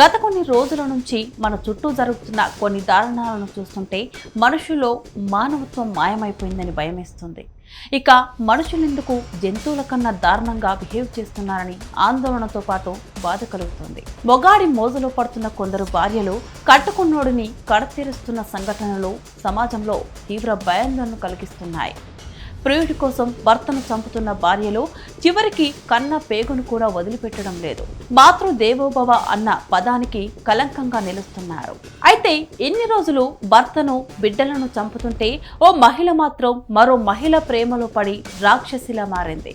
గత కొన్ని రోజుల నుంచి మన చుట్టూ జరుగుతున్న కొన్ని దారుణాలను చూస్తుంటే మనుషులో మానవత్వం మాయమైపోయిందని భయమేస్తుంది. ఇక మనుషులెందుకు జంతువుల కన్నా దారుణంగా బిహేవ్ చేస్తున్నారని ఆందోళనతో పాటు బాధ కలుగుతుంది. మొగాడి మోజులో పడుతున్న కొందరు భార్యలు కట్టుకున్నోడిని కడతీరుస్తున్న సంఘటనలు సమాజంలో తీవ్ర భయాందోళన కలిగిస్తున్నాయి. ప్రియుడి కోసం భర్తను చంపుతున్న భార్యలో చివరికి కన్న పేగును కూడా వదిలిపెట్టడం లేదు. మాతృ దేవోభవ అన్న పదానికి కలంకంగా నిలుస్తున్నారు. అయితే ఎన్ని రోజులు భర్తను బిడ్డలను చంపుతుంటే ఓ మహిళ మాత్రం మరో మహిళ ప్రేమలో పడి రాక్షసిలా మారింది.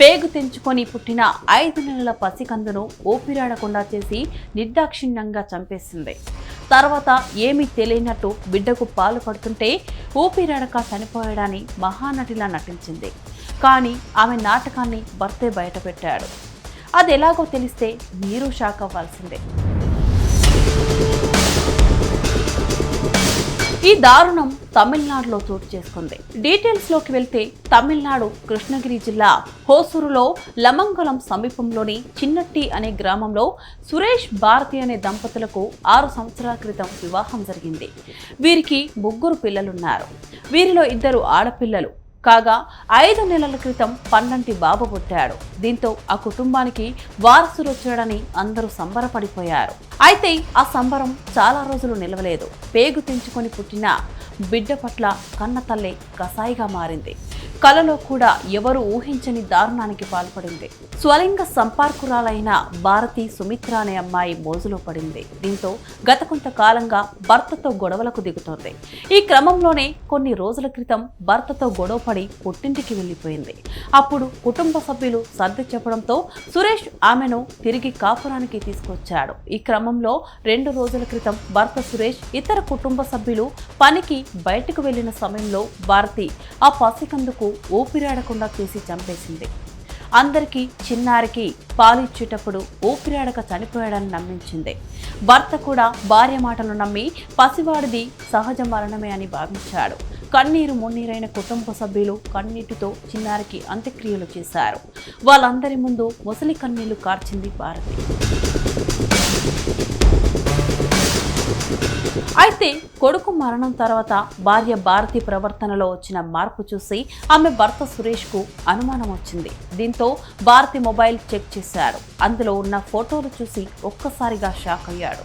పేగు తెంచుకొని పుట్టిన ఐదు నెలల పసికందును ఊపిరాడకుండా చేసి నిర్దాక్షిణ్యంగా చంపేసింది. తర్వాత ఏమీ తెలియనట్టు బిడ్డకు పాలు పడుతుంటే ఊపిరాడక చనిపోయాడని మహానటిలా నటించింది. కానీ ఆమె నాటకాన్ని భర్తే బయటపెట్టాడు. అది ఎలాగో తెలిస్తే మీరు షాక్ అవ్వాల్సిందే ఈ దారుణం తమిళనాడులో చోటు చేసుకుంది. డీటెయిల్స్లోకి వెళ్తే తమిళనాడు కృష్ణగిరి జిల్లా హోసూరులో లమంగలం సమీపంలోని చిన్నట్టి అనే గ్రామంలో సురేష్ భారతి అనే దంపతులకు ఆరు సంవత్సరాల క్రితం వివాహం జరిగింది. వీరికి ముగ్గురు పిల్లలున్నారు. వీరిలో ఇద్దరు ఆడపిల్లలు. కాగా ఐదు నెలల క్రితం పన్నంటి బాబు పుట్టాడు. దీంతో ఆ కుటుంబానికి వారసుడు వచ్చాడని అందరూ సంబరపడిపోయారు. అయితే ఆ సంబరం చాలా రోజులు నిలవలేదు. పేగు తెంచుకొని పుట్టిన బిడ్డ పట్ల కన్న తల్లే కసాయిగా మారింది. కలలో కూడా ఎవరు ఊహించని దారుణానికి పాల్పడింది. స్వలింగ సంపర్కురాలైన భారతి సుమిత్ర అనే అమ్మాయి మోజులో పడింది. దీంతో గత కొంతకాలంగా భర్తతో గొడవలకు దిగుతోంది. ఈ క్రమంలోనే కొన్ని రోజుల క్రితం భర్తతో గొడవపడి పుట్టింటికి వెళ్ళిపోయింది. అప్పుడు కుటుంబ సభ్యులు సర్ది చెప్పడంతో సురేష్ ఆమెను తిరిగి కాపురానికి తీసుకొచ్చాడు. ఈ క్రమంలో రెండు రోజుల క్రితం భర్త సురేష్ ఇతర కుటుంబ సభ్యులు పనికి బయటకు వెళ్ళిన సమయంలో భారతి ఆ పసికందుకు ఊపిరాడకుండా చేసి చంపేసింది. అందరికీ చిన్నారికి పాలిచ్చేటప్పుడు ఊపిరాడక చనిపోయాడని నమ్మించింది. భర్త కూడా భార్య మాటలు నమ్మి పసివాడిది సహజ మరణమే అని భావించాడు. కన్నీరు మున్నీరైన కుటుంబ సభ్యులు కన్నీటితో చిన్నారికి అంత్యక్రియలు చేశారు. వాళ్ళందరి ముందు ముసలి కన్నీళ్ళు కార్చింది భారతి. అయితే కొడుకు మరణం తర్వాత భార్య భారతి ప్రవర్తనలో వచ్చిన మార్పు చూసి ఆమె భర్త సురేష్కు అనుమానం వచ్చింది. దీంతో భారతి మొబైల్ చెక్ చేశాడు అందులో ఉన్న ఫోటోలు చూసి ఒక్కసారిగా షాక్ అయ్యాడు.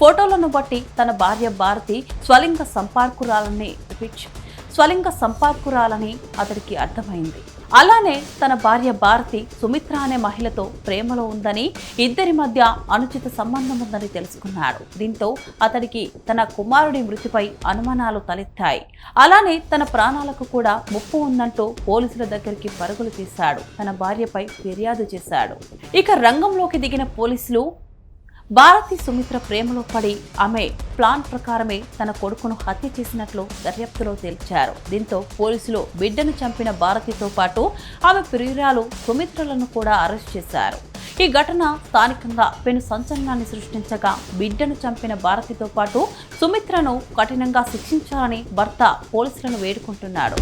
ఫోటోలను బట్టి తన భార్య భారతి స్వలింగ సంపర్కురాలని రిపీట్ స్వలింగ సంపర్కురాలని అతడికి అర్థమైంది. అలానే తన భార్య భారతి సుమిత్ర అనే మహిళతో ప్రేమలో ఉందని ఇద్దరి మధ్య అనుచిత సంబంధం ఉందని తెలుసుకున్నాడు దీంతో అతడికి తన కుమారుడి మృతిపై అనుమానాలు తలెత్తాయి. అలానే తన ప్రాణాలకు కూడా ముప్పు ఉందంటూ పోలీసుల దగ్గరికి పరుగులు తీశాడు. తన భార్యపై ఫిర్యాదు చేశాడు. ఇక రంగంలోకి దిగిన పోలీసులు భారతి సుమిత్ర ప్రేమలో పడి ఆమె ప్లాన్ ప్రకారమే తన కొడుకును హత్య చేసినట్లు దర్యాప్తులో తేల్చారు దీంతో పోలీసులు బిడ్డను చంపిన భారతితో పాటు ఆమె ప్రియురాలు సుమిత్రలను కూడా అరెస్ట్ చేశారు. ఈ ఘటన స్థానికంగా పెను సంచలనాన్ని సృష్టించగా బిడ్డను చంపిన భారతితో పాటు సుమిత్రను కఠినంగా శిక్షించాలని భర్త పోలీసులను వేడుకుంటున్నాడు.